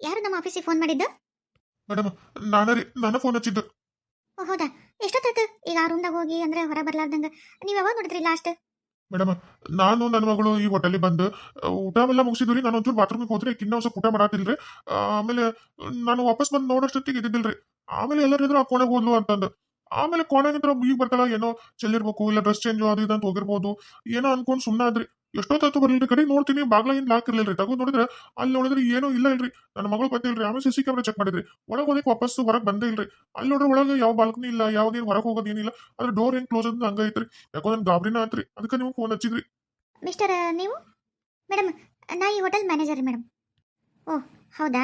ಯಾರು ನಮ್ಮ ಆಫೀಸಿಗೆ ಫೋನ್ ಮಾಡಿದ್ದು? ಮೇಡಮ್ ನಾನೇ ರೀ ನಾನು ಫೋನ್ ಹಚ್ಚಿದ್ದು. ಓ ಹೌದಾ? ಎಷ್ಟೊತ್ತಾಯ್ತು? ಈಗ ಆ ರೂಮ್ದಾಗ ಹೋಗಿ ಅಂದ್ರೆ ಹೊರ ಬರ್ಲಾರ್ದಂಗ. ನೀವು ಯಾವಾಗ ನೋಡಿದ್ರಿ ಲಾಸ್ಟ್ ಮೇಡಮ್ ನಾನು ನನ್ನ ಮಗಳು ಈ ಹೋಟೆಲಿಗೆ ಬಂದು ಆ, ಊಟ ಎಲ್ಲ ಮುಗಿಸಿದ್ರಿ ನಾನು ಒಂಚೂರು ಬಾತ್ರೂಮಿಗೆ ಹೋದ್ರೆ ಕಿನ್ನ ಹೊಸ ಊಟ ಮಾಡಾತಿಲ್ರಿ. ಆ, ಆಮೇಲೆ ನಾನು ವಾಪಸ್ ಬಂದು ನೋಡೋಷ್ಟೊತ್ತಿಗೆ ಇದ್ದಿದ್ದಿಲ್ರಿ ಆಮೇಲೆ ಎಲ್ಲರೂ ಇದ್ರು ಆ ಕೋಣೆಗೆ ಹೋದ್ಲು ಅಂತಂದು. ಆಮೇಲೆ ಕೋಣೆಗಿಂತ ಈಗ ಬರ್ತಾಳ? ಏನೋ ಚೆಲ್ಲಿರ್ಬೇಕು ಇಲ್ಲ ಡ್ರೆಸ್ ಚೇಂಜ್ ಅದು ಇದು ಅಂತ ಹೋಗಿರ್ಬೋದು. ಏನೋ ಅನ್ಕೊಂಡು ಸುಮ್ಮನೆ ಆದ್ರಿ. ಎಷ್ಟೊತ್ತಾಯ್ತು ಬರ್ಲಿಲ್ರಿ ಕಡೆ ನೋಡ್ತೀನಿ ಬಾಗ್ಲ ಹಿಂದೆ ಲಾಕ್ ಹಾಕಿರ್ಲಿಲ್ರಿ ತಗೊಂಡ್ ನೋಡಿದ್ರೆ ಅಲ್ಲಿ ನೋಡಿದ್ರೆ ಏನೂ ಇಲ್ಲ ಇಲ್ರಿ. ನನ್ನ ಮಗಳು ಬಂದಿಲ್ರಿ ಆಮೇಲೆ ಸಿ ಸಿ ಕ್ಯಾಮ್ರಾ ಚೆಕ್ ಮಾಡಿದ್ರಿ. ಒಳಗೆ ಹೋದಕ್ಕೆ ವಾಪಸ್ ಹೊರಗೆ ಬಂದೇ ಇಲ್ರಿ. ಅಲ್ಲಿ ನೋಡ್ರಿ ಒಳಗೆ ಯಾವ ಬಾಲ್ಕನಿ ಇಲ್ಲ ಯಾವ್ದೇನು ಹೊರಗೆ ಹೋಗೋದು ಏನಿಲ್ಲ. ಅದ್ರ ಡೋರ್ ಹೆಂಗ್ ಕ್ಲೋಸ್ ಅಂತ ಹಂಗ ಐತ್ರಿ. ಯಾಕೋ ನನ್ ಗಾಬರಿನ ಆತ್ರಿ. ಅದಕ್ಕೆ ನೀವು ಫೋನ್ ಹಚ್ಚಿದ್ರಿ. ಮಿಸ್ಟರ್ ನೀವು? ಮೇಡಮ್ ನಾ ಈ ಹೋಟೆಲ್ ಮ್ಯಾನೇಜರ್ ಮೇಡಮ್ ಓ, ಹೌದಾ?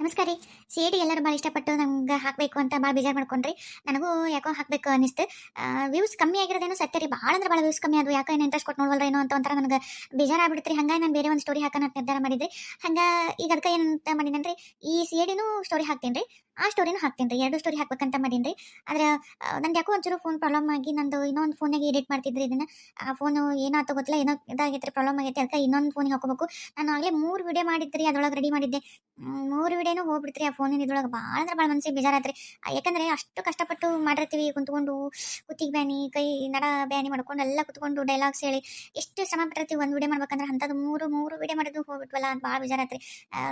ನಮಸ್ಕಾರ ರೀ. ಸಿ ಎ ಡಿ ಎಲ್ಲರೂ ಭಾಳ ಇಷ್ಟಪಟ್ಟು ನಮ್ಗೆ ಹಾಕಬೇಕು ಅಂತ ಭಾಳ ಬೇಜಾರು ಮಾಡ್ಕೊಂಡ್ರಿ. ನನಗೂ ಯಾಕೋ ಹಾಕಬೇಕು ಅನಿಸ್ತು ವ್ಯೂಸ್ ಕಮ್ಮಿ ಆಗಿರೋದೇನೋ ಸತ್ಯ ರೀ. ಭಾಳ ಅಂದ್ರೆ ಭಾಳ ವ್ಯೂಸ್ ಕಮ್ಮಿ ಅದು. ಯಾಕೋ ಏನು ಇಂಟ್ರೆಸ್ಟ್ ಕೊಟ್ಟು ನೋಡ್ವಲ್ರ ಏನೋ ಅಂತ ಒಂಥರ ನನಗೆ ಬೇಜಾರಾಗ್ಬಿಡ್ತ್ರಿ ಹಂಗಾಗಿ ನಾನು ಬೇರೆ ಒಂದು ಸ್ಟೋರಿ ಹಾಕೋಣ ಅಂತ ನಿರ್ಧಾರ ಮಾಡಿದ್ರಿ. ಹಂಗೆ ಈಗ ಅದಕ್ಕೆ ಏನಂತ ಮಾಡಿದ್ದೇನೆ ಈ ಸಿ ಡಿನೂ ಸ್ಟೋರಿ ಹಾಕ್ತೀನಿ ರೀ ಆ ಸ್ಟೋರಿನೂ ಹಾಕ್ತೀನಿ ರೀ ಎರಡು ಸ್ಟೋರಿ ಹಾಕ್ಬೇಕಂತ ಮಾಡೀನಿ ರೀ ಆದ್ರೆ ನಂಗೆ ಯಾಕೋ ಒಂಚೂರು ಫೋನ್ ಪ್ರಾಬ್ಲಮ್ ಆಗಿ ನಂದು ಇನ್ನೊಂದು ಫೋನಿಗೆ ಎಡಿಟ್ ಮಾಡ್ತಿದ್ರಿ ಇದನ್ನ. ಆ ಫೋನು ಏನಾಯ್ತು ಗೊತ್ತಿಲ್ಲ, ಏನೋ ಇದಾಗೈತೆ ಪ್ರಾಬ್ಲಮ್ ಆಗೈತೆ. ಅದಕ್ಕೆ ಇನ್ನೊಂದು ಫೋನಿಗೆ ಹಾಕೋಬೇಕು. ನಾನು ಆಗಲೇ ಮೂರು ವಿಡಿಯೋ ಮಾಡಿದ್ರಿ, ಅದರೊಳಗೆ ರೆಡಿ ಮಾಡಿದ್ದೆ. ಮೂರು ವಿಡಿಯೋನು ಹೋಗ್ಬಿಡ್ತ್ರಿ, ಆ ಫೋನಿನ ಇದ್ರೊಳಗೆ ಭಾಳ ಅಂದ್ರೆ ಭಾಳ ಮನಸ್ಸಿಗೆ ಬೇಜಾರಾತ್ರಿ. ಯಾಕಂದ್ರೆ ಅಷ್ಟು ಕಷ್ಟಪಟ್ಟು ಮಾಡಿರ್ತೀವಿ, ಕುಂತ್ಕೊಂಡು ಕುತ್ತಿಗೆ ಬ್ಯಾನಿ, ಕೈ ನಡ ಬ್ಯಾನಿ ಮಾಡ್ಕೊಂಡು ಎಲ್ಲ ಕುತ್ಕೊಂಡು ಡೈಲಾಗ್ಸ್ ಹೇಳಿ ಎಷ್ಟು ಶ್ರಮ ಪಟ್ಟಿರ್ತೀವಿ, ಒಂದು ವಿಡಿಯೋ ಮಾಡ್ಬೇಕಂದ್ರೆ ಅಂಥದ್ದು ಮೂರು ಮೂರು ವಿಡಿಯೋ ಮಾಡಿದ್ರು ಹೋಗ್ಬಿಟ್ವಲ್ಲ ಅಂತ ಭಾಳ ಬೇಜಾರಾತ್ರಿ.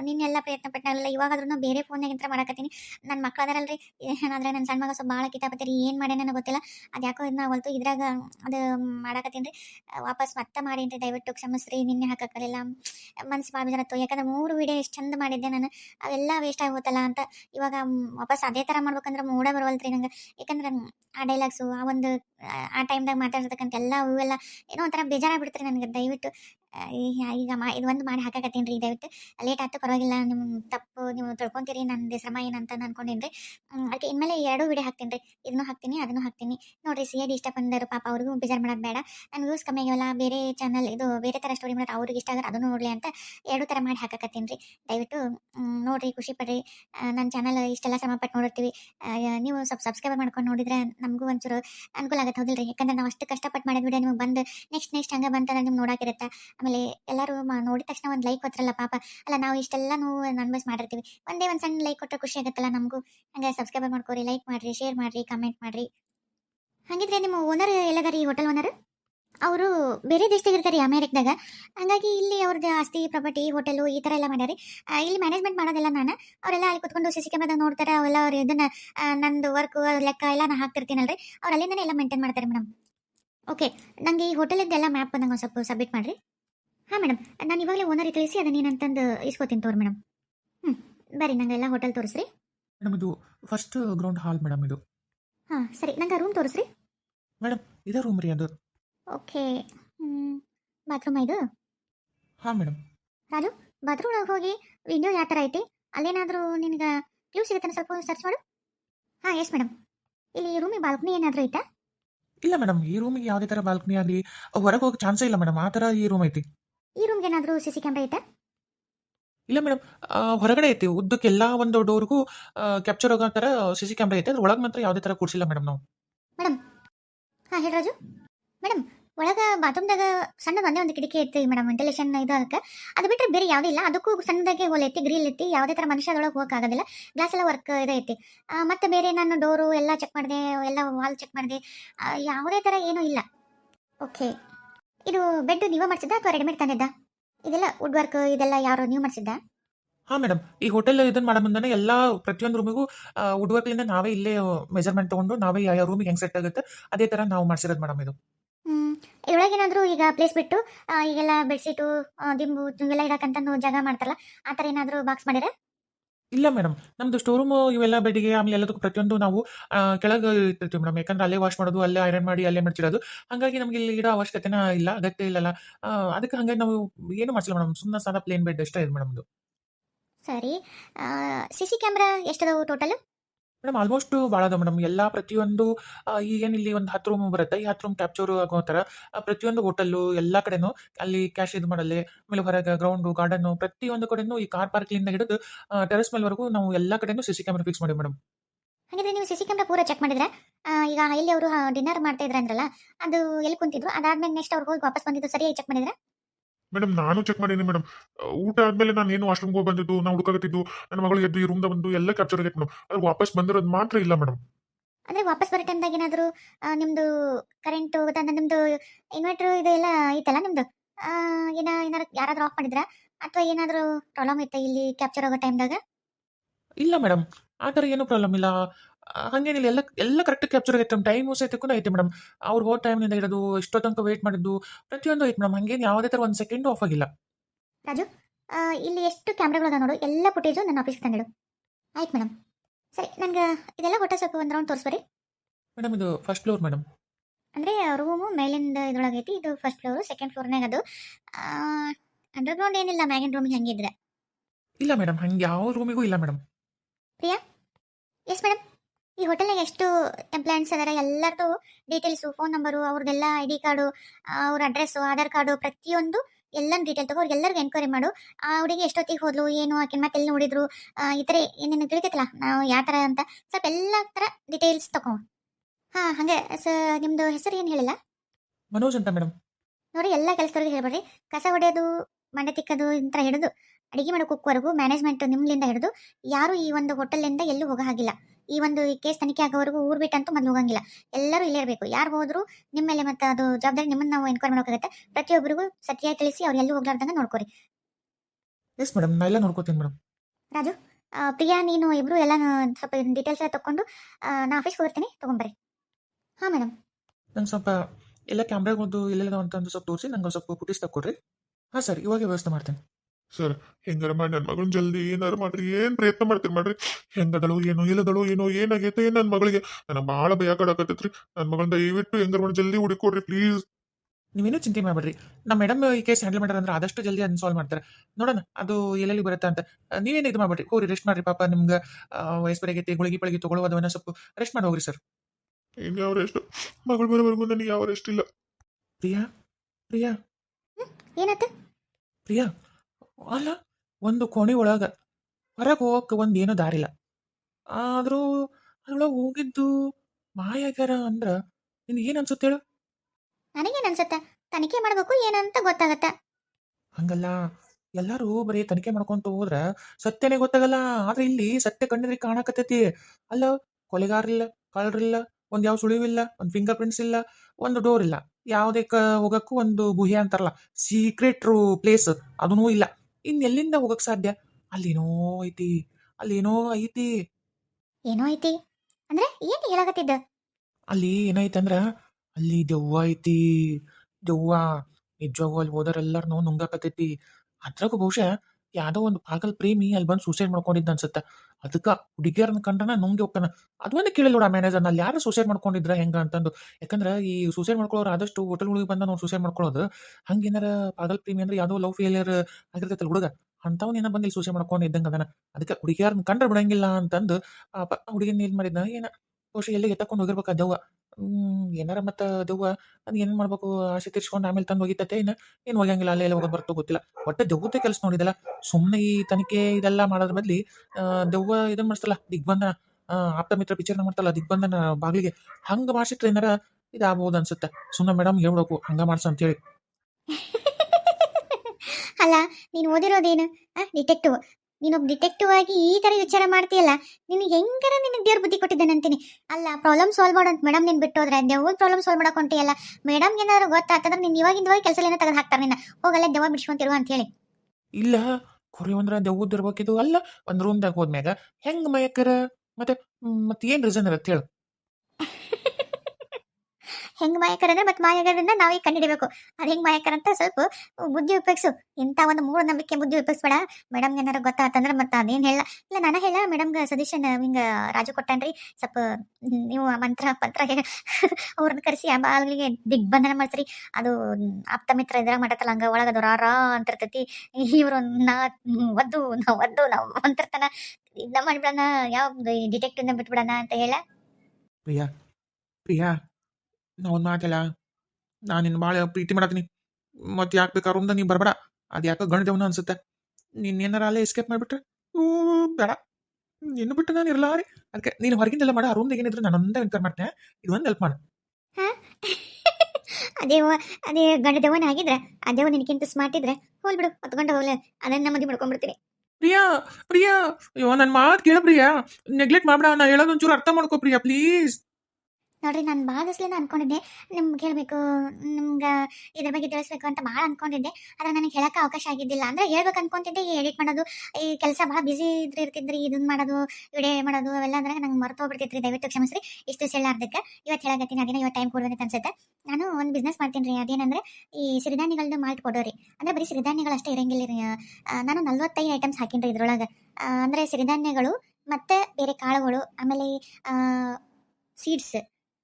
ನಿನ್ನೆಲ್ಲ ಪ್ರಯತ್ನ ಪಟ್ಟನಲ್ಲ ಇವಾಗಾದ್ರೂ ಬೇರೆ ಫೋನ್ನಾಗಿಂತ ಮಾಡಕತ್ತೀನಿ. ನನ್ನ ಮಕ್ಳು ಅದಾರಲ್ರಿ ಏನಾದ್ರೆ ನನ್ನ ಸಣ್ಣ ಮಗ ಸ್ವಲ್ಪ ಭಾಳ ಕಿತಾಪತ್ತೀರಿ ಏನು ಮಾಡ್ಯಾನ ಗೊತ್ತಿಲ್ಲ. ಅದ್ಯಾಕೋ ಇದನ್ನ ಹೊಲ್ತು, ಇದ್ರಾಗ ಅದು ಮಾಡಕತ್ತೀನಿ ವಾಪಸ್ ಮತ್ತೆ ಮಾಡೀನಿ ದಯವಿಟ್ಟು ಕ್ಷಮಿಸ್ರಿ, ನಿನ್ನೆ ಹಾಕಕ್ಕಲಿಲ್ಲ ಮನ್ಸು ಭಾಳ ಬೇಜಾರತ್ತು ಯಾಕಂದ್ರೆ ಮೂರು ವಿಡಿಯೋ ಎಷ್ಟು ಚಂದ ಮಾಡಿದ್ದೆ ನಾನು. ಅವೆಲ್ಲ ವೇಸ್ಟ್ ಆಗೋತಲ್ಲ ಅಂತ ಇವಾಗ ವಾಪಸ್ ಅದೇ ಥರ ಮಾಡ್ಬೇಕಂದ್ರೆ ಮೂಡ ಬರವಲ್ತ್ರಿ ನಂಗೆ. ಯಾಕಂದ್ರೆ ಆ ಡೈಲಾಗ್ಸು ಆ ಒಂದು ಆ, ಆ ಟೈಮ್ದಾಗ ಮಾತಾಡ್ತಕ್ಕಂಥ ಎಲ್ಲ ಹೂವೆಲ್ಲ ಏನೋ ಒಂಥರ ಬೇಜಾರಾಗ್ಬಿಡ್ತಾರೆ ನನಗೆ ದಯವಿಟ್ಟು. ಈಗ ಮಾ, ಇದು ಒಂದು ಮಾಡಿ ಹಾಕಾಕತ್ತೀನಿ ರೀ. ದಯವಿಟ್ಟು ಲೇಟ್ ಆಯ್ತು, ಪರವಾಗಿಲ್ಲ. ನಿಮ್ಮ ತಪ್ಪು, ನೀವು ತಿಳ್ಕೊಂತೀರಿ. ನನ್ನ ಶ್ರಮ ಏನಂತ ಅನ್ಕೊಂಡೇನಿ ರೀ. ಅದಕ್ಕೆ ಇನ್ಮೇಲೆ ಎರಡು ವಿಡಿಯೋ ಹಾಕ್ತೀನಿ ರೀ. ಇದನ್ನು ಹಾಕ್ತೀನಿ, ಅದನ್ನು ಹಾಕ್ತೀನಿ. ನೋಡ್ರಿ ಸಿ ಎಡ್ ಇಷ್ಟ ಬಂದರು. ಪಾಪ ಅವ್ರಿಗೂ ಬೇಜಾರು ಮಾಡೋದು ಬೇಡ. ನನ್ನ ವ್ಯೂಸ್ ಕಮ್ಮಿ ಆಗ್ಯಾವಲ್ಲ, ಬೇರೆ ಚಾನಲ್ ಇದು ಬೇರೆ ಥರ ಸ್ಟೋರಿ ಮಾಡೋದು ಅವ್ರಿಗೆ ಇಷ್ಟ ಆದ್ರೆ ಅದನ್ನು ನೋಡಲಿ ಅಂತ ಎರಡು ಥರ ಮಾಡಿ ಹಾಕಾಕತ್ತೀನಿ ರೀ. ದಯವಿಟ್ಟು ನೋಡಿರಿ, ಖುಷಿ ಪಡ್ರಿ. ನನ್ನ ಚಾನಲ್ ಇಷ್ಟೆಲ್ಲ ಶ್ರಮ ಪಟ್ಟು ನೋಡಿರ್ತೀವಿ ನೀವು ಸ್ವಲ್ಪ ಸಬ್ಸ್ಕ್ರೈಬ್ ಮಾಡ್ಕೊಂಡು ನೋಡಿದ್ರೆ ನಮಗೂ ಒಂಚೂರು ಅನುಕೂಲ ಆಗುತ್ತೆ ಹೌದಿಲ್ಲ ರೀ ಯಾಕಂದ್ರೆ ನಾವು ಅಷ್ಟು ಕಷ್ಟಪಟ್ಟು ಮಾಡಿದ ವಿಡಿಯೋ ನಿಮಗೆ ಬಂದು ನೆಕ್ಸ್ಟ್ ನೆಕ್ಸ್ಟ್ ಹಂಗೆ ಬಂತಂದ್ರೆ ನಿಮ್ಗೆ ನೋಡಾಕಿರುತ್ತೆ? ಆಮೇಲೆ ಎಲ್ಲರೂ ಮಾ, ನೋಡಿದ ತಕ್ಷಣ ಒಂದು ಲೈಕ್ ಕೊಟ್ರಲ್ಲ ಪಾಪ. ಅಲ್ಲ, ನಾವು ಇಷ್ಟೆಲ್ಲ ನೋವು ಅನ್ಭವಿಸ್ ಮಾಡಿರ್ತೀವಿ. ಒಂದೇ ಒಂದು ಸಣ್ಣ ಲೈಕ್ ಕೊಟ್ಟರೆ ಖುಷಿ ಆಗುತ್ತಲ್ಲ ನಮಗೂ. ಹಂಗೆ ಸಬ್ಸ್ಕ್ರೈಬ್ ಮಾಡ್ಕೊರಿ ಲೈಕ್ ಮಾಡಿರಿ ಶೇರ್ ಮಾಡಿರಿ ಕಮೆಂಟ್ ಮಾಡಿರಿ. ಹಾಗಿದ್ರೆ ನಿಮ್ಮ ಓನರ್ ಎಲ್ಲದಾರಿ ಈ ಹೋಟೆಲ್ ಓನರ್ ಅವರು ಬೇರೆ ದೇಶದಾಗ ಇರ್ತಾರೆ ಅಮೇರಿಕದಾಗ ಹಂಗಾಗಿ ಇಲ್ಲಿ ಅವ್ರದ್ದು ಆಸ್ತಿ ಪ್ರಾಪರ್ಟಿ ಹೋಟೆಲು ಈ ಥರ ಎಲ್ಲ ಮಾಡ್ಯಾರಿ. ಇಲ್ಲಿ ಮ್ಯಾನೇಜ್ಮೆಂಟ್ ಮಾಡೋದೆಲ್ಲ ನಾನು. ಅವರೆಲ್ಲ ಅಲ್ಲಿ ಕುತ್ಕೊಂಡು ಸಿ ಸಿ ನೋಡ್ತಾರೆ. ಅವೆಲ್ಲ ಅವ್ರು ಇದನ್ನ ನಂದು ವರ್ಕ್ ಲೆಕ್ಕ ಎಲ್ಲ ನಾನು ಹಾಕ್ತಿರ್ತೀನಲ್ರಿ. ಅವ್ರು ಅಲ್ಲಿಂದನೇ ಎಲ್ಲ ಮೇಂಟೈನ್ ಮಾಡ್ತಾರೆ ಮೇಡಮ್. ಓಕೆ ನನಗೆ ಈ ಹೋಟೆಲಿದ್ದೆಲ್ಲ ಮ್ಯಾಪ್ ನಂಗೆ ಒಂದು ಸ್ವಲ್ಪ ಸಬ್ಮಿಟ್ ಮಾಡಿರಿ. ಹಾಂ ಮೇಡಮ್ ನಾನು ಇವಾಗಲೇ ಓನರಿಗೆ ತಿಳಿಸಿ ಅದನ್ನ ಏನಂತಂದು ಇಸ್ಕೋತೀನಿ ತೋರಿ ಮೇಡಮ್ ಹ್ಞೂ ಬರ್ರಿ ನಂಗೆ ಎಲ್ಲ ಹೋಟೆಲ್ ತೋರಿಸ್ರಿ. ಮೇಡಮ್ ಇದು ಫಸ್ಟ್ ಗ್ರೌಂಡ್ ಹಾಲ್ ಮೇಡಮ್ ಇದು. ಹಾಂ ಸರಿ. ನಂಗೆ ರೂಮ್ ತೋರಿಸ್ರಿ. ಇದೇ ರೂಮ್ ರೀ ಅದು. ಓಕೆ ಬಾತ್ರೂಮ್ ಇದು? ಹಾಂ ಮೇಡಮ್ ರಾಜು ಬಾತ್ರೂಮ್ ಒಳಗೆ ಹೋಗಿ ವಿಂಡೋ ಯಾವ ಥರ ಐತಿ? ಅಲ್ಲೇನಾದರೂ ನಿನಗೆ ಕ್ಲೂ ಸಿಗುತ್ತೆ ಸ್ವಲ್ಪ ಸರ್ಚ್ ಮಾಡು. ಹಾಂ ಎಸ್ ಮೇಡಮ್ ಇಲ್ಲಿ ರೂಮಿಗೆ ಬಾಲ್ಕನಿ ಏನಾದರೂ ಐತಾ? ಇಲ್ಲ ಮೇಡಮ್ ಈ ರೂಮಿಗೆ ಯಾವುದೇ ಥರ ಬಾಲ್ಕನಿ ಆಗಲಿ ಹೊರಗೆ ಹೋಗೋ ಚಾನ್ಸೇ ಇಲ್ಲ ಮೇಡಮ್ ಆ ಥರ ಈ ರೂಮ್ ಐತಿ. ಈ ರೂಮ್ಗೆ ಏನಾದರೂ ಸಿ ಸಿ ಕ್ಯಾಮ್ರಾ ಐತೆ? ಇಲ್ಲ ಮೇಡಮ್ ಹೊರಗಡೆ ಐತಿ. ಉದ್ದಕ್ಕೆ ಎಲ್ಲ ಒಂದು ಡೋರ್ಗೂ ಕ್ಯಾಪ್ಚರ್ ಆಗೋ ಥರ ಸಿ ಸಿ ಕ್ಯಾಮ್ರಾ ಐತೆ. ಅದ್ರ ಒಳಗೆ ಮಾತ್ರ ಯಾವುದೇ ಥರ ಕೂಡಿಸಿಲ್ಲ ಮೇಡಮ್ ನಾವು. ಮೇಡಮ್ ಹಾಂ ಹೇಳಿ ರಾಜು. ಮೇಡಮ್ ಒಳಗೆ ಬಾತ್ರೂಮ್ದಾಗ ಸಣ್ಣದ ಒಂದೇ ಒಂದು ಕಿಟಕಿ ಐತಿ ಮೇಡಮ್ ವೆಂಟಿಲೇಷನ್ ಇದು ಅದಕ್ಕೆ. ಅದು ಬಿಟ್ಟರೆ ಬೇರೆ ಯಾವುದೂ ಇಲ್ಲ. ಅದಕ್ಕೂ ಸಣ್ಣದಾಗೆ ಹೋಲ್ ಐತಿ ಗ್ರಿಲ್ ಐತಿ ಯಾವುದೇ ಥರ ಮನುಷ್ಯ ಅದೊಳಗೆ ಹೋಗೋಕ್ಕಾಗೋದಿಲ್ಲ ಗ್ಲಾಸ್ ಎಲ್ಲ ವರ್ಕ್ ಇದು ಐತಿ. ಆ, ಮತ್ತೆ ಬೇರೆ ನಾನು ಡೋರು ಎಲ್ಲ ಚೆಕ್ ಮಾಡಿದೆ ಎಲ್ಲ ವಾಲ್ ಚೆಕ್ ಮಾಡಿದೆ ಯಾವುದೇ ಥರ ಏನೂ ಇಲ್ಲ. ಓಕೆ ಇದು ಬೆಡ್ ನೀವೇ ಮಾಡಿಸಿದ್ದ ಅಥವಾ ರೆಡಿಮೇಡ್ ತಂದಿದ್ದ? ಇದೆಲ್ಲ ವುಡ್ ವರ್ಕ್ ಇದೆಲ್ಲ ಯಾರು ನೀವು ಮಾಡಿಸಿದ್ದ? ಹಾ ಮೇಡಮ್ ಈ ಹೋಟೆಲ್ ಇದನ್ನ ಮಾಡೋ ಮುಂದೆ ಎಲ್ಲಾ ಪ್ರತಿಯೊಂದು ರೂಮಿಗೂ ವುಡ್ ವರ್ಕ್ಲಿಂದ ನಾವೇ ಇಲ್ಲೇ ಮೆಜರ್ಮೆಂಟ್ ತಗೊಂಡು ನಾವೇ ಯಾವ ರೂಮಿಗೆ ಹೆಂಗೆ ಸೆಟ್ ಆಗುತ್ತೆ ಅದೇ ತರ ನಾವು ಮಾಡಿಸಿರೋದು ಮೇಡಮ್ ಇದು. ಹ್ಮ್. ಇದ್ರೊಳಗೆ ಏನಾದರೂ ಈಗ ಪ್ಲೇಸ್ ಬಿಟ್ಟು ಆ, ಈಗೆಲ್ಲ ಬೆಡ್ಶೀಟು ದಿಂಬು ಇವೆಲ್ಲ ಇಡಕ್ಕಂತಂದು ಜಾಗ ಮಾಡ್ತಾರಲ್ಲ ಆ ಥರ ಏನಾದರೂ ಬಾಕ್ಸ್ ಮಾಡಿರ ಇಲ್ಲ ಮೇಡಮ್. ನಮ್ದು ರೂಮ್ ಇವೆಲ್ಲ ಬೆಡ್ಗೆ ಆಮೇಲೆ ಎಲ್ಲದಕ್ಕೂ ಪ್ರತಿಯೊಂದು ನಾವು ಕೆಳಗೆ ಇರ್ತೀವಿ ಮೇಡಮ್. ಯಾಕಂದ್ರೆ ಅಲ್ಲೇ ವಾಶ್ ಮಾಡೋದು, ಅಲ್ಲೇ ಐರನ್ ಮಾಡಿ ಅಲ್ಲೇ ಮಾಡ್ತಿರೋದು ಹಾಗಾಗಿ ನಮಗೆ ಇಲ್ಲಿ ಇಡೋ ಅವಶ್ಯಕತೆನ ಇಲ್ಲ, ಅಗತ್ಯ ಇಲ್ಲಲ್ಲ. ಅದಕ್ಕೆ ಹಾಗಾಗಿ ನಾವು ಏನು ಮಾಡಿಸಿಲ್ಲ ಮೇಡಮ್. ಸುಮ್ಮನೆ ಸಾದಾ ಪ್ಲೇನ್ ಬೆಡ್ ಅಷ್ಟೇ ಇದೆ ಮೇಡಮ್ ಸರಿ. ಸಿ ಸಿ ಕ್ಯಾಮ್ರಾ ಎಷ್ಟದವು ಟೋಟಲ್ ಮೇಡಮ್ ಆಲ್ಮೋಸ್ಟ್ ಭಾಳ ಅದ ಮೇಡಮ್ ಎಲ್ಲ ಪ್ರತಿಯೊಂದು ಈಗ ಇಲ್ಲಿ ಒಂದು ಹತ್ತು ರೂಮ್ ಬರುತ್ತೆ, ಈ ಹತ್ತು ರೂಮ್ ಕ್ಯಾಪ್ಚರ್ ಆಗೋ ಥರ ಪ್ರತಿಯೊಂದು ಹೋಟೆಲ್ಲು ಎಲ್ಲ ಕಡೆನೂ ಅಲ್ಲಿ ಕ್ಯಾಶ್ ಇದು ಮಾಡಲ್ಲಿ, ಆಮೇಲೆ ಹೊರಗೆ ಗ್ರೌಂಡು ಗಾರ್ಡನ್ನು ಪ್ರತಿಯೊಂದು ಕಡೆನೂ ಈ ಕಾರ್ ಪಾರ್ಕ್ಲಿಂದ ಹಿಡಿದು ಟೆರೆಸ್ ಮೇಲ್ವರೆಗೂ ನಾವು ಎಲ್ಲ ಕಡೆನೂ ಸಿ ಸಿ ಕ್ಯಾಮ್ರಾ ಫಿಕ್ಸ್ ಮಾಡಿ ಮೇಡಮ್ ಹಾಗಿದ್ರೆ ನೀವು ಸಿ ಸಿ ಕ್ಯಾಮ್ರಾ ಪೂರ ಚೆಕ್ ಮಾಡಿದ್ರೆ? ಈಗ ಎಲ್ಲಿ ಅವರು ಡಿನ್ನರ್ ಮಾಡ್ತಾ ಇದ್ರೆ ಅಂದ್ರಲ್ಲ ಅದು ಎಲ್ಲಿ ಕುಂತಿದ್ರು ಅದಾದ್ಮೇಲೆ ನೆಕ್ಸ್ಟ್ ಅವ್ರು ಹೋಗಿ ವಾಪಸ್ ಬಂದಿದ್ದು ಸರಿಯಾಗಿ ಚೆಕ್ ಮಾಡಿದ್ರೆ? ಮೇಡಮ್ ನಾನು ಚೆಕ್ ಮಾಡೀನಿ ಮೇಡಮ್ ಊಟ ಆದ್ಮೇಲೆ ನಾನು ಏನು ವಾಶ್ರೂಮ್ಗೆ ಹೋಗಿ ಬಂದಿದ್ದು ನಾ ಹುಡುಕಾಗತ್ತಿದ್ದು ನನ್ನ ಮಗಳು ಎದ್ದು ಈ ರೂಮ್ದ ಬಂದು ಎಲ್ಲ ಕ್ಯಾಪ್ಚರ್ ಆಗೈತೆ ಮೇಡಮ್ ಅದು ವಾಪಸ್ ಬಂದಿರೋದು ಮಾತ್ರ ಇಲ್ಲ ಮೇಡಮ್ ಅಂದ್ರೆ ವಾಪಸ್ ಬರೋ ಟೈಮ್ದಾಗ ಏನಾದರೂ ನಿಮ್ದು ಕರೆಂಟ್ ನಿಮ್ದು ನಿಮ್ಮದು ಇನ್ವರ್ಟರ್ ಇದು ಎಲ್ಲ ಐತಲ್ಲ ನಿಮ್ದು? ಏನ ಏನಾರು ಯಾರಾದ್ರೂ ಆಫ್ ಮಾಡಿದ್ರಾ? ಅಥವಾ ಏನಾದರೂ ಪ್ರಾಬ್ಲಮ್ ಐತೆ ಇಲ್ಲಿ ಕ್ಯಾಪ್ಚರ್ ಆಗೋ ಟೈಮ್ದಾಗ ಇಲ್ಲ ಮೇಡಮ್ ಆ ಥರ ಏನೂ ಪ್ರಾಬ್ಲಮ್ ಇಲ್ಲ. ಹಂಗೇನಿಲ್ಲ ಎಲ್ಲ ಎಲ್ಲ ಕರೆಕ್ಟ್ ಕ್ಯಾಪ್ಚರ್ ಆಗೈತೆ ಟೈಮ್ ಸಹಿತಕ್ಕೂ ಐತೆ ಮೇಡಮ್. ಅವ್ರು ಹೋದ ಟೈಮ್ನಿಂದ ಹಿಡಿದು ಇಷ್ಟೋ ತನಕ ವೇಟ್ ಮಾಡಿದ್ದು ಪ್ರತಿಯೊಂದು ಐತೆ ಮೇಡಮ್. ಹಂಗೇನು ಯಾವುದೇ ಥರ ಒಂದು ಸೆಕೆಂಡು ಆಫ್ ಆಗಿಲ್ಲ. ರಾಜು ಆ, ಇಲ್ಲಿ ಎಷ್ಟು ಕ್ಯಾಮ್ರಾಗಳು ಅದ ನೋಡು. ಎಲ್ಲ ಫುಟೇಜು ನನ್ನ ಆಫೀಸ್ಗೆ ತಂದಿಡು. ಆಯ್ತು ಮೇಡಮ್. ಸರಿ ನನಗೆ ಇದೆಲ್ಲ ಒಟ್ಟ ಸ್ವಲ್ಪ ಒಂದು ರೌಂಡ್ ತೋರಿಸ್ಬರಿ. ಮೇಡಮ್ ಇದು ಫಸ್ಟ್ ಫ್ಲೋರ್ ಮೇಡಮ್. ಅಂದರೆ ರೂಮು ಮೇಲಿಂದ ಇದ್ರೊಳಗೆ ಐತಿ ಇದು ಫಸ್ಟ್ ಫ್ಲೋರು ಸೆಕೆಂಡ್ ಫ್ಲೋರ್ನಾಗ ಅದು. ಅಂಡರ್ಗ್ರೌಂಡ್ ಏನಿಲ್ಲ ಮ್ಯಾಗಿನ ರೂಮಿಗೆ ಹಂಗಿದ್ರೆ ಇಲ್ಲ ಮೇಡಮ್ ಹಂಗೆ ಯಾವ ರೂಮಿಗೂ ಇಲ್ಲ ಮೇಡಮ್. ಎಸ್ ಮೇಡಮ್ ಈ ಹೋಟೆಲ್ನಾಗ ಎಷ್ಟು ಎಂಪ್ಲಾಯನ್ಸ್ ಅದಾರ ಎಲ್ಲರದು ಡೀಟೇಲ್ಸು ಫೋನ್ ನಂಬರು ಅವ್ರದ್ದೆಲ್ಲ ಐ ಡಿ ಕಾರ್ಡು ಅವ್ರ ಅಡ್ರೆಸ್ಸು ಆಧಾರ್ ಕಾರ್ಡು ಪ್ರತಿಯೊಂದು ಎಲ್ಲ ಡೀಟೇಲ್ ತಗೋ ಅವ್ರಿಗೆಲ್ಲರಿಗೂ ಎನ್ಕ್ವೈರಿ ಮಾಡು. ಆ ಹುಡುಗಿ ಎಷ್ಟೊತ್ತಿಗೆ ಹೋದ್ಲು ಏನು ಆಕೆ ಮತ್ತೆ ಎಲ್ಲಿ ನೋಡಿದ್ರು ಈ ಥರ ಏನೇನು ತಿಳಿತೈತಲ್ಲ ನಾವು ಯಾವ ಥರ ಅಂತ ಸ್ವಲ್ಪ ಎಲ್ಲ ಥರ ಡೀಟೇಲ್ಸ್ ತಗೋ ಹಾಂ ಹಾಗೆ ಸ ನಿಮ್ಮದು ಹೆಸರು ಏನು ಹೇಳಿಲ್ಲ? ಮನೋಜ್ ಅಂತ ಮೇಡಮ್ ನೋಡಿ ಎಲ್ಲ ಕೆಲಸದವ್ರಿಗೆ ಹೇಳ್ಬೇಡ್ರಿ. ಕಸ ಹೊಡೆಯೋದು ಮಂಡೆ ತಿಕ್ಕೋದು ಇಂಥ ಹಿಡಿದು ಅಡಿಗೆ ಮಾಡೋ ಕುಕ್ವರೆಗೂ ಮ್ಯಾನೇಜ್ಮೆಂಟ್ ನಿಮ್ಲಿಂದ ಹಿಡಿದು ಯಾರು ಈ ಒಂದು ಹೋಟೆಲಿಂದ ಎಲ್ಲೂ ಹೋಗೋ ಹಾಗಿಲ್ಲ ಈ ಒಂದು ಕೇಸ್ ತನಿಖೆ ಆಗೋವರೆಗೂ ಊರ್ ಬಿಟ್ಟಂತೂ ಮೊದಲು ಹೋಗಂಗಿಲ್ಲ. ಎಲ್ಲರೂ ಇಲ್ಲೇ ಇರಬೇಕು. ಯಾರು ಹೋದ್ರು ನಿಮ್ಮ ಮೇಲೆ ಮತ್ತೆ ಅದು ಜವಾಬ್ದಾರಿ ನಿಮ್ಮನ್ನ ನಾವು ಎನ್ಕ್ವೈರಿ ಮಾಡೋಕ್ಕಾಗತ್ತೆ ಪ್ರತಿಯೊಬ್ಬರಿಗೂ ಸತ್ಯ ತಿಳಿಸಿ ಅವ್ರು ಎಲ್ಲೂ ಹೋಗ್ಲಾರ್ದಂಗೆ ನೋಡ್ಕೊರಿ. ಎಸ್ ಮೇಡಮ್ ನಾ ಎಲ್ಲ ನೋಡ್ಕೋತೀನಿ ಮೇಡಮ್ ರಾಜು ಆ, ಪ್ರಿಯಾ ನೀನು ಇಬ್ರು ಎಲ್ಲ ಸ್ವಲ್ಪ ಡೀಟೇಲ್ಸ್ ಎಲ್ಲ ತಕೊಂಡು ಆ, ನಾ ಆಫೀಸ್ಗೆ ಹೋಗ್ತೀನಿ. ತಗೊಂಬರ್ರಿ. ಹಾಂ ಮೇಡಮ್ ನಂಗೆ ಸ್ವಲ್ಪ ಎಲ್ಲ ಕ್ಯಾಮ್ರಾಗೊಂದು ಅಂತ ಒಂದು ಸ್ವಲ್ಪ ತೋರಿಸಿ ನಂಗೆ ಸ್ವಲ್ಪ ಫುಟೇಜ್ ತಗೊಡ್ರಿ ಹಾಂ ಸರ್. ಇವಾಗ ವ್ಯವಸ್ಥೆ ಮಾಡ್ತೇನೆ. ಸರ್ ಹೆಂಗಾರ ಮಾಡಿ ನನ್ನ ಮಗಳನ್ನ ಜಲ್ದಿ ಏನಾರು ಮಾಡ್ರಿ ಏನು ಪ್ರಯತ್ನ ಮಾಡ್ತೀರಿ ಮಾಡ್ರಿ. ಹೆಂಗದಳು ಏನೋ ಇಲ್ಲದಳು ಏನೋ ಏನಾಗೈತೆ ನನ್ನ ಮಗಳಿಗೆ. ನನಗೆ ಭಾಳ ಭಯ ಕಡಕತ್ತೈತ್ರಿ ನನ್ನ ಮಗಳ ದಯವಿಟ್ಟು ಹೆಂಗಾರ ಮಾಡಿ ಜಲ್ದಿ ಹುಡುಕೊಡ್ರಿ ಪ್ಲೀಸ್ ನೀವೇನು ಚಿಂತೆ ಮಾಡಬೇಡ್ರಿ. ನಮ್ಮ ಮೇಡಮ್ ಈ ಕೇಸ್ ಹ್ಯಾಂಡಲ್ ಮಾಡ್ಯಾರ ಅಂದ್ರೆ ಆದಷ್ಟು ಜಲ್ದಿ ಅದನ್ನ ಸಾಲ್ವ್ ಮಾಡ್ತಾರೆ. ನೋಡೋಣ ಅದು ಎಲ್ಲೆಲ್ಲಿ ಬರುತ್ತೆ ಅಂತ. ನೀವೇನು ಇದು ಮಾಡ್ಬೇಡ್ರಿ. ಹೋಗ್ರಿ ರೆಸ್ಟ್ ಮಾಡ್ರಿ ಪಾಪ ನಿಮ್ಗೆ ವಯಸ್ಸು ಬರೆಗೈತಿ ಗುಳಿಗೆ ಪಳಿಗೆ ತೊಗೊಳ್ಳೋದವನ್ನ ಸ್ವಲ್ಪ ರೆಸ್ಟ್ ಮಾಡಿ ಹೋಗ್ರಿ ಸರ್ ಇನ್ನು ಯಾವ ರೆಸ್ಟ್ ಮಗಳು ಬರೋವರೆಗೂ ನನಗೆ ಯಾವ ರೆಸ್ಟ್ ಇಲ್ಲ. ಪ್ರಿಯಾ ಪ್ರಿಯಾ. ಏನಾಯ್ತು ಪ್ರಿಯಾ ಅಲ್ಲ ಒಂದು ಕೋಣೆ ಒಳಗೆ ಹೊರಗೆ ಹೋಗಕ್ಕೆ ಒಂದು ಏನೋ ದಾರಿಲ್ಲ. ಆದರೂ ಅದ್ರೊಳಗೆ ಹೋಗಿದ್ದು ಮಾಯಾಗಾರ ಅಂದ್ರೆ ನಿನ್ಗೆ ಏನು ಅನ್ಸುತ್ತೆ ಹೇಳು? ನನಗೇನು ಅನ್ಸುತ್ತೆ? ತನಿಖೆ ಮಾಡಬೇಕು ಏನಂತ ಗೊತ್ತಾಗತ್ತೆ. ಹಂಗಲ್ಲ ಎಲ್ಲರೂ ಬರೀ ತನಿಖೆ ಮಾಡ್ಕೊಂತ ಹೋದ್ರ ಸತ್ಯನೇ ಗೊತ್ತಾಗಲ್ಲ. ಆದ್ರೆ ಇಲ್ಲಿ ಸತ್ಯ ಕಣ್ಣಿದ್ರೆ ಕಾಣಕತ್ತೈತಿ. ಅಲ್ಲ ಕೊಲೆಗಾರಿಲ್ಲ ಕಳ್ರಿಲ್ಲ ಒಂದ್ ಯಾವ ಸುಳಿವಿಲ್ಲ ಒಂದ್ ಫಿಂಗರ್ ಪ್ರಿಂಟ್ಸ್ ಇಲ್ಲ ಒಂದು ಡೋರ್ ಇಲ್ಲ. ಯಾವುದೇ ಹೋಗಕ್ಕೂ ಒಂದು ಗುಹೆ ಅಂತಾರಲ್ಲ ಸೀಕ್ರೆಟ್ ಪ್ಲೇಸ್ ಅದೂ ಇಲ್ಲ. ಇನ್ ಎಲ್ಲಿಂದ ಹೋಗಕ್ ಸಾಧ್ಯ? ಅಲ್ಲೇನೋ ಐತಿ ಅಲ್ಲೇನೋ ಐತಿ. ಏನೋ ಐತಿ? ಅಂದ್ರೆ ಏನು ಹೇಳಕತ್ತಿದ್ದ? ಅಲ್ಲಿ ಏನೈತಂದ್ರ ಅಲ್ಲಿ ದೆವ್ವ ಐತಿ. ದೆವ್ವ ನಿಜವಾಗೂ ಅಲ್ಲಿ ಹೋದರೆಲ್ಲರನು ನುಂಗಾಕತ್ತೈತಿ. ಅದ್ರಾಗ ಬಹುಶಃ ಯಾವ್ದೋ ಒಂದು ಪಾಗಲ್ ಪ್ರೇಮಿ ಅಲ್ಲಿ ಬಂದು ಸೂಸೈಡ್ ಮಾಡ್ಕೊಂಡಿದ್ದ ಅನ್ಸುತ್ತೆ. ಅದಕ್ಕೆ ಹುಡುಗಿಯರನ್ನ ಕಂಡನ ನುಂಗಿ ಹೋಗ್ತಾನ. ಅದೊಂದು ಕೇಳಿಲ್ಲ ನೋಡ ಮ್ಯಾನೇಜರ್ ಅಲ್ಲಿ ಯಾರು ಸೂಸೈಡ್ ಮಾಡ್ಕೊಂಡಿದ್ರ ಹೆಂಗ ಅಂತಂದು. ಯಾಕಂದ್ರೆ ಈ ಸೂಸೈಡ್ ಮಾಡ್ಕೊಳ್ಳೋರು ಆದಷ್ಟು ಹೋಟೆಲ್ಗಳಿಗೆ ಬಂದ ನಾವು ಸೂಸೈಡ್ ಮಾಡ್ಕೊಳ್ಳೋದು. ಹಂಗೇನಾರ ಪಾಗಲ್ ಪ್ರೇಮಿ ಅಂದ್ರೆ ಯಾವುದೋ ಲವ್ ಫೇಲಿಯರ್ ಆಗಿರ್ತೈತಲ್ಲ ಹುಡುಗ. ಅಂತವ್ನ ಏನೋ ಬಂದು ಇಲ್ಲಿ ಸೂಸೈಡ್ ಮಾಡ್ಕೊಂಡು ಇದ್ದಂಗೆ ಅದನ್ನ ಅದಕ್ಕೆ ಹುಡುಗಿಯರನ್ನ ಕಂಡ್ರೆ ಬಿಡಂಗಿಲ್ಲ ಅಂತಂದು ಆ ಹುಡುಗಿನ ಏನ್ ಮಾಡಿದ್ನ? ಏನ ಬಹುಶಃ ಎಲ್ಲಿಗೆ ಎತ್ತಕೊಂಡು ಹೋಗಿರ್ಬೇಕು ಆ ದೆವ್ವ. ಹ್ಮ್ ಏನಾರ ಮತ್ತ ದೆವ್ವ ಅದ್ ಏನ್ ಮಾಡ್ಬೇಕು ಆಸೆ ತೀರ್ಸ್ಕೊಂಡು ಆಮೇಲೆ ತಂದು ಹೋಗಿತ್ತತೆ ಏನ ಏನ್ ಹೋಗಂಗಿಲ್ಲ ಅಲ್ಲೇ ಎಲ್ಲ ಹೋಗೋದ್ ಬರ್ತೋ ಗೊತ್ತಿಲ್ಲ. ಒಟ್ಟ ದೆವ್ವದ ಕೆಲಸ ನೋಡಿದಲ್ಲ ಸುಮ್ನೆ ಈ ತನಿಖೆ ಇದೆಲ್ಲ ಮಾಡೋದ್ರ ಬದ್ಲಿ ಆ, ದೆವ್ವ ಇದನ್ ಮಾಡಿಸ್ತಲ್ಲ ದಿಗ್ಬಂಧನ ಆ, ಆಪ್ತ ಮಿತ್ರ ಪಿಕ್ಚರ್ನ ಮಾಡ್ತಲ್ಲ ದಿಗ್ಬಂಧನ ಬಾಗ್ಲಿಗೆ ಹಂಗ ಮಾಡಿಸಿಟ್ರೆ ಏನಾರ ಇದಾಗಬಹುದು ಅನ್ಸುತ್ತೆ. ಸುಮ್ಮನೆ ಮೇಡಮ್ ಹೇಳ್ಬೇಕು ಹಂಗ ಮಾಡ್ಸ ಅಂತೇಳಿ. ಅಲ್ಲ ನೀನು ಓದಿರೋದೇನು? ಡಿಟೆಕ್ಟಿವ್ ನೀನೊಬ್ಬ ಡಿಟೆಕ್ಟಿವ್ ಆಗಿ ಈ ತರ ವಿಚಾರ ಮಾಡ್ತೀಯಲ್ಲ, ನಿನಗೆ ಹೆಂಗಾರ ನಿನಗೆ ದೇವ್ರ ಬುದ್ಧಿ ಕೊಟ್ಟಿದ್ದಾನೆ ಅಂತೀನಿ. ಅಲ್ಲ ಪ್ರಾಬ್ಲಮ್ ಸಾಲ್ವ್ ಮಾಡು ಅಂತ ಮೇಡಮ್ ನೀನು ಬಿಟ್ಟೋದ್ರೆ ದೇವ್ರ ಪ್ರಾಬ್ಲಮ್ ಸಾಲ್ವ್ ಮಾಡಕ್ಕೆ ಹೊಂಟಿಯಲ್ಲ ಮೇಡಮ್ ಏನಾದ್ರು ಗೊತ್ತಾಗ್ತದ ನೀನು ಇವಾಗಿಂದ ಕೆಲಸ ಏನೋ ತೆಗೆದು ಹಾಕ್ತಾರೆ ನಿನ್ನ. ಹೋಗಲ್ಲ, ದೆವ್ವ ಬಿಡ್ಸ್ಕೊಂತಿರುವ ಅಂತ ಹೇಳಿ. ಇಲ್ಲ ಕುರಿ ಅಂದ್ರ ದೆವ್ವದ್ ಇರ್ಬೇಕಿದು ಅಲ್ಲ, ಒಂದು ರೂಮ್ದಾಗ ಹೋದ್ಮ್ಯಾಗ ಹೆಂಗ್ ಮಯಕ್ಕರ? ಮತ್ತೆ ಮತ್ತೆ ಏನ್ ರೀಸನ್ ಇರತ್ತೆ ಹೇಳು. ಹೆಂಗ್ ಮಾಯಕರ ಅಂದ್ರೆ ಮತ್ತೆ ಮಾಯಕರಿಂದ ನಾವೇ ಕಂಡುಹಿಡಿಬೇಕು. ಅದು ಹೆಂಗ್ ಮಾಯಕರ ಅಂತ ಸ್ವಲ್ಪ ಬುದ್ಧಿ ಉಪಯೋಗಿಸು. ಇಂಥ ಒಂದು ಮೂಢ ನಂಬಿಕೆ ಬುದ್ಧಿ ಉಪಯೋಗಿಸ್ಬೇಡ. ಮೇಡಮ್ ಏನಾರ ಗೊತ್ತಾತಂದ್ರೆ ಮತ್ತೆ ಅದೇನು ಹೇಳ, ಇಲ್ಲ ನಾನು ಹೇಳ, ಮೇಡಮ್ಗೆ ಸಜೆಷನ್ ಹಿಂಗ ರಾಜು ಕೊಟ್ಟನ್ರಿ. ಸ್ವಲ್ಪ ನೀವು ಮಂತ್ರ ಪಂತ್ರ ಅವ್ರನ್ನ ಕರೆಸಿ ಆ ಬಾಗಿಲಿಗೆ ದಿಗ್ಬಂಧನ ಮಾಡಿಸ್ರಿ. ಅದು ಆಪ್ತ ಮಿತ್ರ ಇದ್ರಾಗ ಮಾಡತ್ತಲ್ಲ, ಹಂಗ ಒಳಗದು ರಾ ರಾ ಅಂತಿರ್ತೈತಿ. ಇವರು ನಾ ಒದ್ದು ನಾವು ಒದ್ದು ನಾವು ಅಂತಿರ್ತಾನ. ಇದನ್ನ ಮಾಡ್ಬಿಡಣ, ಯಾವ ಡಿಟೆಕ್ಟಿವ್ನ ಬಿಟ್ಬಿಡಣ ಅಂತ ಹೇಳ. ಪ್ರಿಯಾ ಪ್ರಿಯಾ ನಾ ಒಂದು ಮಾತಲ್ಲ ನಾನು ನಿನ್ನ ಭಾಳ ಪ್ರೀತಿ ಮಾಡತ್ತೀನಿ ಮತ್ತೆ ಯಾಕೆ ಬೇಕಾ ರೂಮ್ದಾಗ ನೀ ಬರಬೇಡ. ಅದು ಯಾಕೋ ಗಣದೇವನ ಅನ್ಸುತ್ತೆ. ನಿನ್ನೇನಾರ ಏನಾರ ಅಲ್ಲೇ ಎಸ್ಕೇಪ್ ಮಾಡಿಬಿಟ್ರೆ ಓ ಬೇಡ. ನಿನ್ನ ಬಿಟ್ಟು ನಾನು ರೀ. ಅದಕ್ಕೆ ನೀನು ಹೊರಗಿಂದೆಲ್ಲ ಮಾಡ ಆ ರೂಮ್ದಾಗ ಏನಿದ್ರು ನಾನು ಒಂದೇ ವಿಂಕರ್ ಮಾಡ್ತೇನೆ ಇದು ಒಂದು ಹೆಲ್ಪ್ ಮಾಡು. ಅದೇವ ಅದೇ ಗಣದೇವನ ದೇವನ ಆಗಿದ್ರೆ ಅದೇವ ನಿನಕ್ಕಿಂತ ನಿನಗಿಂತ ಸ್ಮಾರ್ಟ್ ಇದ್ರೆ ಹೋಲ್ ಬಿಡು ಹೊತ್ಕೊಂಡು ಹೋಗ್ಲೆ ಅದನ್ನ ಮದುವೆ ಮಾಡ್ಕೊಂಡ್ಬಿಡ್ತೀನಿ. ಪ್ರಿಯಾ ಪ್ರಿಯಾ ಅಯ್ಯೋ ನನ್ನ ಮಾತು ಕೇಳ ಪ್ರಿಯಾ. ನೆಗ್ಲೆಕ್ಟ್ ಮಾಡಬೇಡ ನಾ ಹೇಳೋದು ಒಂಚೂರು ಅರ್ಥ ಮಾಡ್ಕೋ ಪ್ರಿಯಾ ಪ್ಲೀಸ್ ನೋಡ್ರಿ, ನಾನು ಭಾಳ ದಿವಸಲಿಂದ ಅನ್ಕೊಂಡಿದ್ದೆ. ನಿಮ್ಗೆ ಹೇಳಬೇಕು ನಿಮ್ಗೆ ಇದ್ರ ಬಗ್ಗೆ ತಿಳಿಸ್ಬೇಕು ಅಂತ ಭಾಳ ಅನ್ಕೊಂಡಿದ್ದೆ. ಆದ್ರೆ ನನಗೆ ಹೇಳಕ್ಕೆ ಅವಕಾಶ ಆಗಿದ್ದಿಲ್ಲ. ಅಂದ್ರೆ ಹೇಳ್ಬೇಕು ಅನ್ಕೊಂತಿದ್ದೆ, ಈ ಎಡಿಟ್ ಮಾಡೋದು, ಈ ಕೆಲಸ ಭಾಳ ಬಿಸಿ ಇದ್ರೆ ಇರ್ತಿದ್ರಿ ಇದನ್ನ ಮಾಡೋದು ವಿಡಿಯೋ ಮಾಡೋದು, ಅವೆಲ್ಲ ಅಂದ್ರೆ ನಂಗೆ ಮರ್ತು ರೀ ದಯವಿಟ್ಟು ಕ್ಷಮಿಸ್ರಿ. ಇಷ್ಟು ಹೇಳಾರ್ದಕ್ಕೆ ಇವತ್ತು ಹೇಳಕತ್ತೀನಿ. ಅದೇನೋ ಇವತ್ತು ಟೈಮ್ ಕೊಡ್ಬೇಕು ಅನ್ಸುತ್ತೆ. ನಾನು ಒಂದು ಬಿಸ್ನೆಸ್ ಮಾಡ್ತೀನಿ ರೀ ಅದೇನಂದ್ರೆ, ಈ ಸಿರಿಧಾನ್ಯಗಳನ್ನ ಮಾಲ್ಟ್ ಕೊಡೋರಿ. ಅಂದ್ರೆ ಬರೀ ಸಿರಿಧಾನ್ಯಗಳು ಅಷ್ಟೇ ಇರಂಗಿಲ್ಲ ರೀ. ನಾನು ನಲ್ವತ್ತೈದು ಐಟಮ್ಸ್ ಹಾಕಿನ್ರಿ ಇದ್ರೊಳಗೆ. ಅಂದರೆ ಅಂದ್ರೆ ಸಿರಿಧಾನ್ಯಗಳು ಮತ್ತೆ ಬೇರೆ ಕಾಳುಗಳು, ಆಮೇಲೆ ಸೀಡ್ಸ್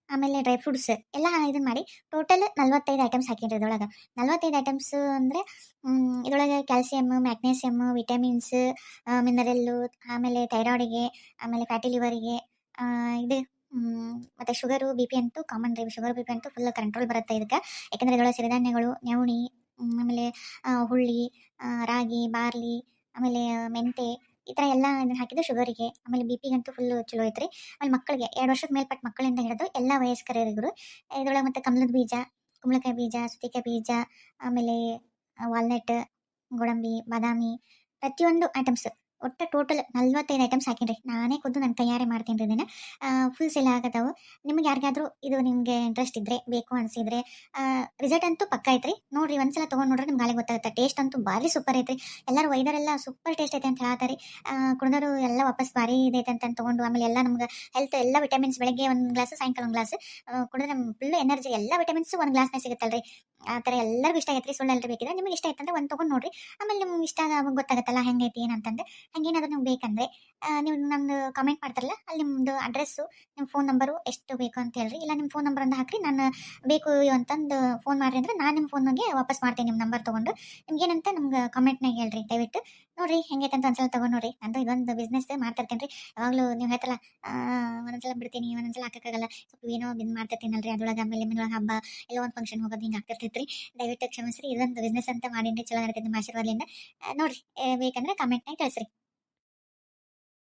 ಆಮೇಲೆ ಡ್ರೈ ಫ್ರೂಟ್ಸ್ ಎಲ್ಲ ಇದನ್ನ ಮಾಡಿ ಟೋಟಲ್ ನಲ್ವತ್ತೈದು ಐಟಮ್ಸ್ ಹಾಕಿನ್ರಿ ಇದ್ರೊಳಗೆ. ನಲ್ವತ್ತೈದು ಐಟಮ್ಸ್ ಅಂದರೆ ಇದರೊಳಗೆ ಕ್ಯಾಲ್ಸಿಯಮ್ ಮ್ಯಾಗ್ನೇಸಿಯಮ್ ವಿಟಮಿನ್ಸ್ ಮಿನರಲ್ಲು ಆಮೇಲೆ ಥೈರಾಯ್ಡಿಗೆ ಆಮೇಲೆ ಫ್ಯಾಟಿ ಲಿವರಿಗೆ ಇದು ಮತ್ತು ಶುಗರು ಬಿ ಪಿ ಅಂತೂ ಕಾಮನ್ ರೀ. ಶುಗರ್ ಬಿ ಪಿ ಅಂತೂ ಫುಲ್ ಕಂಟ್ರೋಲ್ ಬರುತ್ತೆ ಇದಕ್ಕೆ. ಯಾಕಂದರೆ ಇದರೊಳಗೆ ಸಿರಿಧಾನ್ಯಗಳು ನವಣಿ ಆಮೇಲೆ ಹುಳ್ಳಿ ರಾಗಿ, ಬಾರ್ಲಿ, ಆಮೇಲೆ ಮೆಂತೆ ಈ ಥರ ಎಲ್ಲ ಇದನ್ನ ಹಾಕಿದ್ದು ಶುಗರಿಗೆ ಆಮೇಲೆ ಬಿ ಪಿಗಂತೂ ಫುಲ್ ಚಲೋ ಐತ್ರಿ. ಆಮೇಲೆ ಮಕ್ಕಳಿಗೆ ಎರಡು ವರ್ಷದ ಮೇಲ್ಪಟ್ಟ ಮಕ್ಕಳಿಂದ ಹಿಡಿದು ಎಲ್ಲ ವಯಸ್ಕರಿಗೂ ಇದ್ರೊಳಗೆ ಮತ್ತೆ ಕಮಲದ ಬೀಜ, ಕುಂಬಳಕಾಯಿ ಬೀಜ ಸುತ್ತಿಕಾಯಿ ಬೀಜ, ಆಮೇಲೆ ವಾಲ್ನಟ್ ಗೋಡಂಬಿ, ಬಾದಾಮಿ ಪ್ರತಿಯೊಂದು ಐಟಮ್ಸ್ ಒಟ್ಟು ಟೋಟಲ್ ನಲ್ವತ್ತೈದು ಐಟಮ್ಸ್ ಹಾಕಿನ್ರಿ. ನಾನೇ ಖುದ್ದು ನನ್ನ ಕೈಯಾರೆ ಮಾಡ್ತೀನಿ ರೀ ಇದನ್ನು. ಫುಲ್ ಸೇಲ್ ಆಗತ್ತವು ನಿಮ್ಗೆ ಯಾರಿಗಾದ್ರೂ ಇದು ನಿಮಗೆ ಇಂಟ್ರೆಸ್ಟ್ ಇದ್ದರೆ ಬೇಕು ಅನಿಸಿದ್ರೆ ರಿಸಲ್ಟ್ ಅಂತೂ ಪಕ್ಕ ಐತ್ರಿ. ನೋಡ್ರಿ, ಒಂದ್ಸಲ ತೊಗೊಂಡು ನೋಡ್ರಿ ನಿಮ್ಗೆ ಗಾಳಿ ಗೊತ್ತಾಗುತ್ತೆ. ಟೇಸ್ಟ್ ಅಂತೂ ಭಾರಿ ಸೂಪರ್ ಐತ್ರಿ. ಎಲ್ಲರೂ ವೈದರೆಲ್ಲ ಸೂಪರ್ ಟೇಸ್ಟ್ ಐತೆ ಅಂತ ಹೇಳ್ತಾರೆ ಕುಡಿದವರು ಎಲ್ಲ ವಾಪಸ್ ಭಾರಿ ಇದೈತೆ ಅಂತ ತೊಗೊಂಡು, ಆಮೇಲೆ ಎಲ್ಲ ನಮ್ಗೆ ಹೆಲ್ತ್ ಎಲ್ಲ ವಿಟಮಿನ್ಸ್ ಬೆಳಗ್ಗೆ ಒಂದು ಗ್ಲಾಸ್ ಸಾಯಂಕಾಲ ಒಂದು ಗ್ಲಾಸ್ ಕುಡಿದ್ರೆ ನಮ್ಮ ಫುಲ್ ಎನರ್ಜಿ ಎಲ್ಲ ವಿಟಮಿನ್ಸ್ ಒಂದು ಗ್ಲಾಸ್ನಾಗ ಸಿಗುತ್ತಲ್ರಿ. ಆ ಥರ ಎಲ್ಲರಿಗೂ ಇಷ್ಟ ಆಗೈತ್ರಿ ಸುಳ್ಳು ಬೇಕಿದ್ರೆ. ನಿಮಗೆ ಇಷ್ಟ ಆಯ್ತಂದ್ರೆ ಒಂದು ತೊಗೊಂಡು ನೋಡ್ರಿ. ಆಮೇಲೆ ನಿಮ್ಗೆ ಇಷ್ಟ ಗೊತ್ತಾಗತ್ತಲ್ಲ, ಹೆಂಗೈತಿ, ಏನಂತಂದು. ಹಂಗೇನಾದ್ರೂ ನಿಮ್ಗೆ ಬೇಕಂದ್ರೆ ನೀವು ನಮ್ದು ಕಾಮೆಂಟ್ ಮಾಡ್ತಾರಲ್ಲ, ಅಲ್ಲಿ ನಿಮ್ದು ಅಡ್ರೆಸ್ಸು ನಿಮ್ಮ ಫೋನ್ ನಂಬರು ಎಷ್ಟು ಬೇಕು ಅಂತ ಹೇಳ್ರಿ. ಇಲ್ಲ ನಿಮ್ಮ ಫೋನ್ ನಂಬರ್ ಅಂತ ಹಾಕ್ರಿ, ನಾನು ಬೇಕು ಅಂತಂದು ಫೋನ್ ಮಾಡ್ರಿ ಅಂದ್ರೆ ನಾನು ನಿಮ್ಮ ಫೋನ್ಗೆ ವಾಪಸ್ ಮಾಡ್ತೀನಿ ನಿಮ್ಮ ನಂಬರ್ ತೊಗೊಂಡು. ನಿಮ್ಗೇನಂತ ನಮ್ಗೆ ಕಮೆಂಟ್ನಾಗ ಹೇಳ್ರಿ, ದಯವಿಟ್ಟು. ನೋಡ್ರಿ, ಹೆಂಗೈತೆ ಅಂತ ಒಂದ್ಸಲ ತಗೊಂಡ್ ನೋಡ್ರಿ. ನಂದು ಇದೊಂದು ಬಿಸ್ನೆಸ್ ಮಾಡ್ತಿರ್ತೇನೆ ರೀ ಯಾವಾಗಲೂ ನೀವು ಹೇಳ್ತಲ್ಲ ಒಂದೊಂದ್ಸಲ ಬಿಡ್ತೀನಿ, ಒಂದೊಂದ್ಸಲ ಹಾಕೋಕ್ಕಾಗಲ್ಲ. ಸ್ವಲ್ಪ ಏನೋ ಬಿನ್ ಮಾಡ್ತಿರ್ತೀನಲ್ರಿ ಅದ್ರೊಳಗೆ ಆಮೇಲೆ ಮನೆಯೊಳಗೆ ಹಬ್ಬ, ಎಲ್ಲ ಒಂದು ಫಂಕ್ಷನ್ ಹೋಗೋದು ಹಿಂಗೆ ಆಗ್ತಿರ್ತೈತ್ರಿ ದಯವಿಟ್ಟು ಕ್ಷಮಿಸ್ರಿ, ಇದೊಂದು ಬಿಸ್ನೆಸ್ ಅಂತ ಮಾಡೀನಿ ಚಲೋ ನಡೀತೈತೆ ನಿಮ್ಮ ಆಶೀರ್ವಾದದಿಂದ ನೋಡ್ರಿ ಬೇಕಂದ್ರೆ ಕಮೆಂಟ್ನಾಗ ಕಳಿಸ್ರಿ